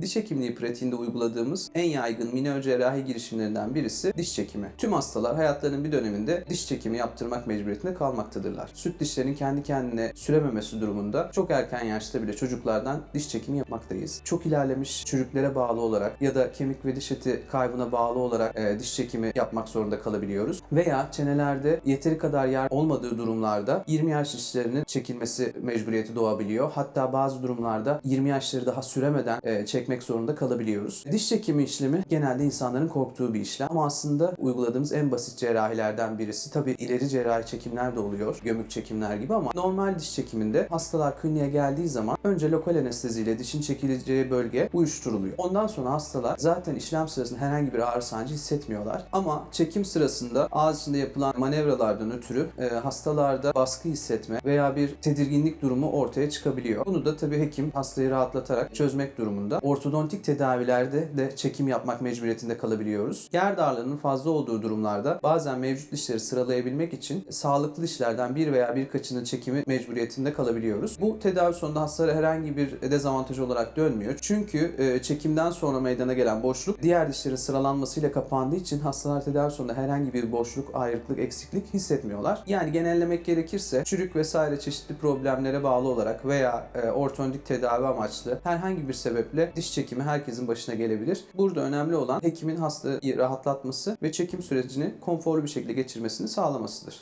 Diş hekimliği pratiğinde uyguladığımız en yaygın minör cerrahi girişimlerinden birisi diş çekimi. Tüm hastalar hayatlarının bir döneminde diş çekimi yaptırmak mecburiyetinde kalmaktadırlar. Süt dişlerinin kendi kendine sürememesi durumunda çok erken yaşta bile çocuklardan diş çekimi yapmaktayız. Çok ilerlemiş çürüklere bağlı olarak ya da kemik ve diş eti kaybına bağlı olarak e, diş çekimi yapmak zorunda kalabiliyoruz. Veya çenelerde yeteri kadar yer olmadığı durumlarda 20 yaş dişlerinin çekilmesi mecburiyeti doğabiliyor. Hatta bazı durumlarda 20 yaşları daha süremeden e, çekmek zorunda kalabiliyoruz. Diş çekimi işlemi genelde insanların korktuğu bir işlem ama aslında uyguladığımız en basit cerrahilerden birisi. Tabii ileri cerrahi çekimler de oluyor. Gömük çekimler gibi ama normal diş çekiminde hastalar kliniğe geldiği zaman önce lokal anesteziyle dişin çekileceği bölge uyuşturuluyor. Ondan sonra hastalar zaten işlem sırasında herhangi bir ağrı sancı hissetmiyorlar. Ama çekim sırasında ağız içinde yapılan manevralardan ötürü e, hastalarda baskı hissetme veya bir tedirginlik durumu ortaya çıkabiliyor. Bunu da tabii hekim hastayı rahatlatarak çözmek durumunda. Ortodontik tedavilerde de çekim yapmak mecburiyetinde kalabiliyoruz. Yer darlığının fazla olduğu durumlarda bazen mevcut dişleri sıralayabilmek için sağlıklı dişlerden bir veya birkaçının çekimi mecburiyetinde kalabiliyoruz. Bu tedavi sonunda hastalara herhangi bir dezavantaj olarak dönmüyor. Çünkü e, çekimden sonra meydana gelen boşluk diğer dişlerin sıralanmasıyla kapandığı için hastalar tedavi sonunda herhangi bir boşluk, ayrıklık, eksiklik hissetmiyorlar. Yani genellemek gerekirse çürük vesaire çeşitli problemlere bağlı olarak veya e, ortodontik tedavi amaçlı herhangi bir sebeple çekimi herkesin başına gelebilir. Burada önemli olan hekimin hastayı rahatlatması ve çekim sürecini konforlu bir şekilde geçirmesini sağlamasıdır.